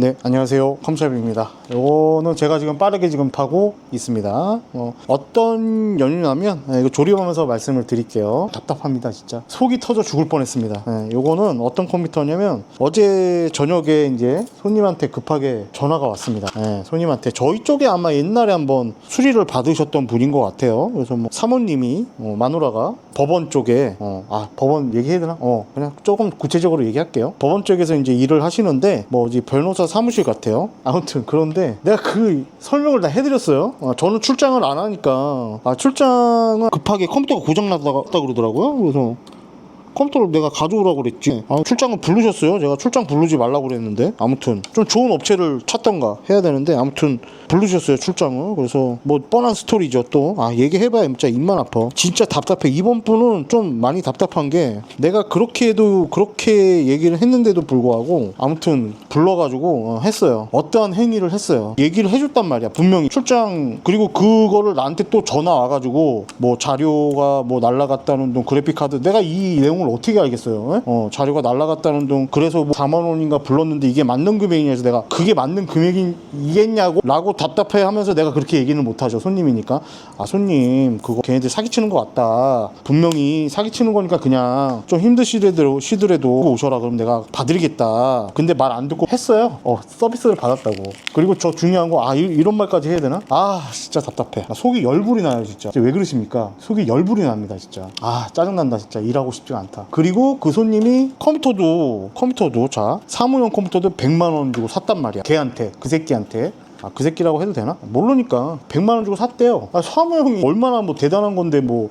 네, 안녕하세요. 컴샵입니다. 요거는 제가 지금 빠르게 지금 파고 있습니다. 어, 어떤 연유냐면, 네, 이거 조립하면서 말씀을 드릴게요. 답답합니다, 진짜. 속이 터져 죽을 뻔 했습니다. 네, 요거는 어떤 컴퓨터냐면, 어제 저녁에 이제 손님한테 급하게 전화가 왔습니다. 네, 손님한테. 저희 쪽에 아마 옛날에 한번 수리를 받으셨던 분인 것 같아요. 그래서 뭐 사모님이, 어, 마누라가 법원 쪽에, 어, 아, 법원 얘기해야 되나? 어, 그냥 조금 구체적으로 얘기할게요. 법원 쪽에서 이제 일을 하시는데, 뭐, 이제 변호사 사무실 같아요. 아무튼, 그런데 내가 그 설명을 다 해드렸어요. 아, 저는 출장을 안 하니까, 아, 출장은 급하게 컴퓨터가 고장 났다 그러더라고요. 그래서, 컴퓨터를 내가 가져오라고 그랬지. 아, 출장을 부르셨어요. 제가 출장 부르지 말라고 그랬는데. 아무튼 좀 좋은 업체를 찾던가 해야 되는데 아무튼 부르셨어요. 출장을. 그래서 뭐 뻔한 스토리죠. 또 아, 얘기해봐야 진짜 입만 아파. 진짜 답답해. 이번 분은 좀 많이 답답한 게 내가 그렇게 해도 그렇게 얘기를 했는데도 불구하고 아무튼 불러가지고 어, 했어요. 어떠한 행위를 했어요. 얘기를 해줬단 말이야. 분명히 출장 그리고 그거를 나한테 또 전화 와가지고 뭐 자료가 뭐 날라갔다는 둥 그래픽 카드 내가 이 내용을 어떻게 알겠어요? 예? 어 자료가 날라갔다는 둥 그래서 뭐 4만 원인가 불렀는데 이게 맞는 금액이냐 해서 내가 그게 맞는 금액이겠냐고 라고 답답해 하면서 내가 그렇게 얘기는 못하죠 손님이니까. 아 손님 그거 걔네들 사기치는 것 같다. 분명히 사기치는 거니까 그냥 좀 힘드시더라도 시더라도 오셔라. 그럼 내가 봐드리겠다. 근데 말 안 듣고 했어요? 어 서비스를 받았다고. 그리고 저 중요한 거 아 이런 말까지 해야 되나? 아 진짜 답답해. 아, 속이 열불이 나요 진짜. 왜 그러십니까? 속이 열불이 납니다 진짜. 아 짜증난다 진짜. 일하고 싶지가 않다 그리고 그 손님이 컴퓨터도 컴퓨터도 자 사무용 컴퓨터도 100만 원 주고 샀단 말이야 걔한테 그 새끼한테 아, 그 새끼라고 해도 되나? 모르니까 100만 원 주고 샀대요. 아, 사무용이 얼마나 뭐 대단한 건데 뭐